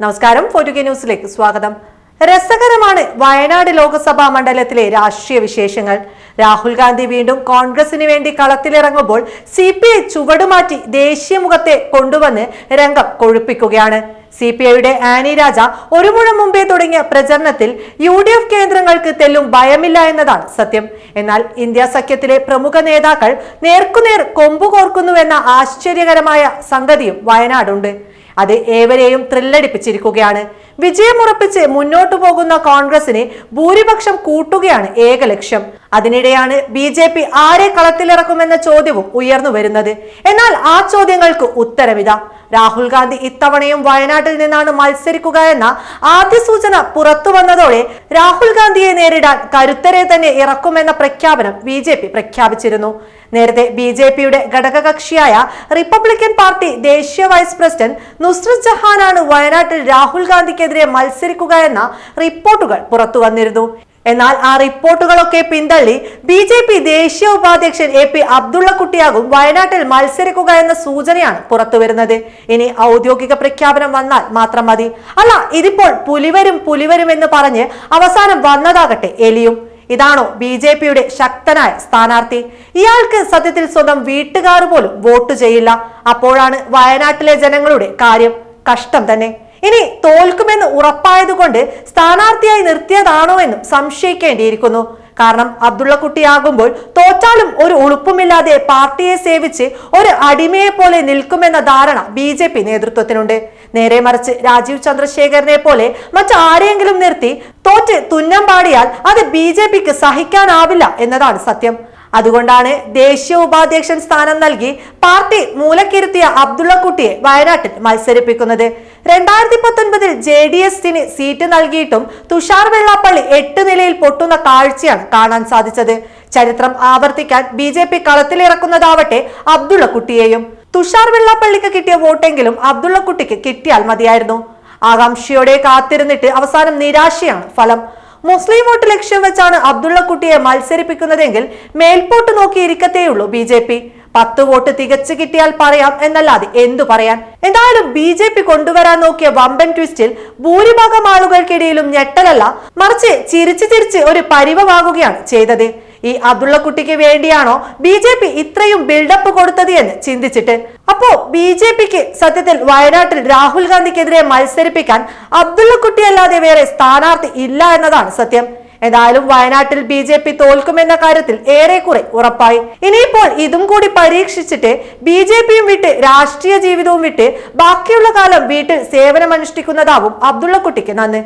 നമസ്കാരം. ഫോർട്ടുഗേ ന്യൂസിലേക്ക് സ്വാഗതം. രസകരമാണ് വയനാട് ലോക്സഭാ മണ്ഡലത്തിലെ രാഷ്ട്രീയ വിശേഷങ്ങൾ. രാഹുൽ ഗാന്ധി വീണ്ടും കോൺഗ്രസിന് വേണ്ടി കളത്തിലിറങ്ങുമ്പോൾ സി പി ഐ ചുവടുമാറ്റി ദേശീയ മുഖത്തെ കൊണ്ടുവന്ന് രംഗം കൊഴുപ്പിക്കുകയാണ്. സി പി ഐയുടെ ആനി രാജ ഒരു മുഴം മുമ്പേ തുടങ്ങിയ പ്രചരണത്തിൽ യു ഡി എഫ് കേന്ദ്രങ്ങൾക്ക് തെല്ലും ഭയമില്ല എന്നതാണ് സത്യം. എന്നാൽ ഇന്ത്യ സഖ്യത്തിലെ പ്രമുഖ നേതാക്കൾ നേർക്കുനേർ കൊമ്പുകോർക്കുന്നുവെന്ന ആശ്ചര്യകരമായ സംഗതിയും വയനാടുണ്ട്. അത് ഏവരെയും ത്രില്ലടിപ്പിച്ചിരിക്കുകയാണ്. വിജയമുറപ്പിച്ച് മുന്നോട്ടു പോകുന്ന കോൺഗ്രസിനെ ഭൂരിപക്ഷം കൂട്ടുകയാണ് ഏക ലക്ഷ്യം. അതിനിടെയാണ് ബി ജെ പി ആരെ കളത്തിലിറക്കുമെന്ന ചോദ്യവും ഉയർന്നു വരുന്നത്. എന്നാൽ ആ ചോദ്യങ്ങൾക്ക് ഉത്തരവിത രാഹുൽ ഗാന്ധി ഇത്തവണയും വയനാട്ടിൽ നിന്നാണ് മത്സരിക്കുക എന്ന ആദ്യ സൂചന പുറത്തു വന്നതോടെ രാഹുൽ ഗാന്ധിയെ നേരിടാൻ കരുത്തരെ തന്നെ ഇറക്കുമെന്ന പ്രഖ്യാപനം ബി ജെ പി പ്രഖ്യാപിച്ചിരുന്നു. നേരത്തെ ബി ജെ പിയുടെ ഘടകകക്ഷിയായ റിപ്പബ്ലിക്കൻ പാർട്ടി ദേശീയ വൈസ് പ്രസിഡന്റ് നുസ്രത് ജഹാനാണ് വയനാട്ടിൽ രാഹുൽ ഗാന്ധിക്കെതിരെ മത്സരിക്കുക എന്ന റിപ്പോർട്ടുകൾ പുറത്തു വന്നിരുന്നു. എന്നാൽ ആ റിപ്പോർട്ടുകളൊക്കെ പിന്തള്ളി ബി ജെ പി ദേശീയ ഉപാധ്യക്ഷൻ എ പി അബ്ദുള്ളക്കുട്ടിയാകും വയനാട്ടിൽ മത്സരിക്കുക എന്ന സൂചനയാണ് പുറത്തുവരുന്നത് ഇനി ഔദ്യോഗിക പ്രഖ്യാപനം വന്നാൽ മാത്രം മതി. അല്ല ഇതിപ്പോൾ പുലിവരും പുലിവരും എന്ന് പറഞ്ഞ് അവസാനം വന്നതാകട്ടെ എലിയും. ഇതാണോ ബി ജെ പിയുടെ ശക്തനായ സ്ഥാനാർത്ഥി? ഇയാൾക്ക് സത്യത്തിൽ സ്വന്തം വീട്ടുകാർ പോലും വോട്ട് ചെയ്യില്ല. അപ്പോഴാണ് വയനാട്ടിലെ ജനങ്ങളുടെ കാര്യം കഷ്ടം തന്നെ. ഇനി തോൽക്കുമെന്ന് ഉറപ്പായതുകൊണ്ട് സ്ഥാനാർത്ഥിയായി നിർത്തിയതാണോ എന്നും സംശയിക്കേണ്ടിയിരിക്കുന്നു. കാരണം അബ്ദുള്ളക്കുട്ടിയാകുമ്പോൾ തോറ്റാലും ഒരു ഉളുപ്പുമില്ലാതെ പാർട്ടിയെ സേവിച്ച് ഒരു അടിമയെ പോലെ നിൽക്കുമെന്ന ധാരണ ബി ജെ പി നേതൃത്വത്തിനുണ്ട്. നേരെ മറിച്ച് രാജീവ് ചന്ദ്രശേഖരനെ പോലെ മറ്റാരെയെങ്കിലും നിർത്തി തോറ്റ് തുന്നം പാടിയാൽ അത് ബി ജെ പിക്ക് സഹിക്കാനാവില്ല എന്നതാണ് സത്യം. അതുകൊണ്ടാണ് ദേശീയ ഉപാധ്യക്ഷൻ സ്ഥാനം നൽകി പാർട്ടി മൂലക്കിരുത്തിയ അബ്ദുള്ളക്കുട്ടിയെ വയനാട്ടിൽ മത്സരിപ്പിക്കുന്നത്. രണ്ടായിരത്തി പത്തൊൻപതിൽ ജെ ഡി എസിന് സീറ്റ് നൽകിയിട്ടും തുഷാർ വെള്ളാപ്പള്ളി എട്ട് നിലയിൽ പൊട്ടുന്ന കാഴ്ചയാണ് കാണാൻ സാധിച്ചത്. ചരിത്രം ആവർത്തിക്കാൻ ബി ജെ പി കളത്തിലിറക്കുന്നതാവട്ടെ അബ്ദുള്ളക്കുട്ടിയെയും. തുഷാർ വെള്ളാപ്പള്ളിക്ക് കിട്ടിയ വോട്ടെങ്കിലും അബ്ദുള്ളക്കുട്ടിക്ക് കിട്ടിയാൽ മതിയായിരുന്നു. ആകാംക്ഷയോടെ കാത്തിരുന്നിട്ട് അവസാനം നിരാശയാണ് ഫലം. മുസ്ലിം വോട്ട് ലക്ഷ്യം വെച്ചാണ് അബ്ദുള്ള കുട്ടിയെ മത്സരിപ്പിക്കുന്നതെങ്കിൽ മേൽപോട്ട് നോക്കി ഇരിക്കത്തേയുള്ളൂ ബി ജെ പി. പത്ത് വോട്ട് തികച്ചു കിട്ടിയാൽ പറയാം എന്നല്ലാതെ എന്തു പറയാൻ? എന്തായാലും ബി ജെ പി കൊണ്ടുവരാൻ നോക്കിയ വമ്പൻ ട്വിസ്റ്റിൽ ഭൂരിഭാഗം ആളുകൾക്കിടയിലും ഞെട്ടലല്ല മറിച്ച് ചിരിച്ചു ചിരിച്ച് ഒരു പരിവമാകുകയാണ് ചെയ്തത്. ഈ അബ്ദുള്ളക്കുട്ടിക്ക് വേണ്ടിയാണോ ബി ജെ പി ഇത്രയും ബിൽഡപ്പ് കൊടുത്തത് എന്ന് ചിന്തിച്ചിട്ട്? അപ്പോ ബി ജെ പിക്ക് സത്യത്തിൽ വയനാട്ടിൽ രാഹുൽ ഗാന്ധിക്കെതിരെ മത്സരിപ്പിക്കാൻ അബ്ദുള്ളക്കുട്ടി അല്ലാതെ വേറെ സ്ഥാനാർത്ഥി ഇല്ല എന്നതാണ് സത്യം. എന്തായാലും വയനാട്ടിൽ ബി ജെ പി തോൽക്കുമെന്ന കാര്യത്തിൽ ഏറെക്കുറെ ഉറപ്പായി. ഇനിയിപ്പോൾ ഇതും കൂടി പരീക്ഷിച്ചിട്ട് ബി ജെ പിയും വിട്ട് രാഷ്ട്രീയ ജീവിതവും വിട്ട് ബാക്കിയുള്ള കാലം വീട്ടിൽ സേവനമനുഷ്ഠിക്കുന്നതാവും അബ്ദുള്ളക്കുട്ടിക്ക് നന്ന്.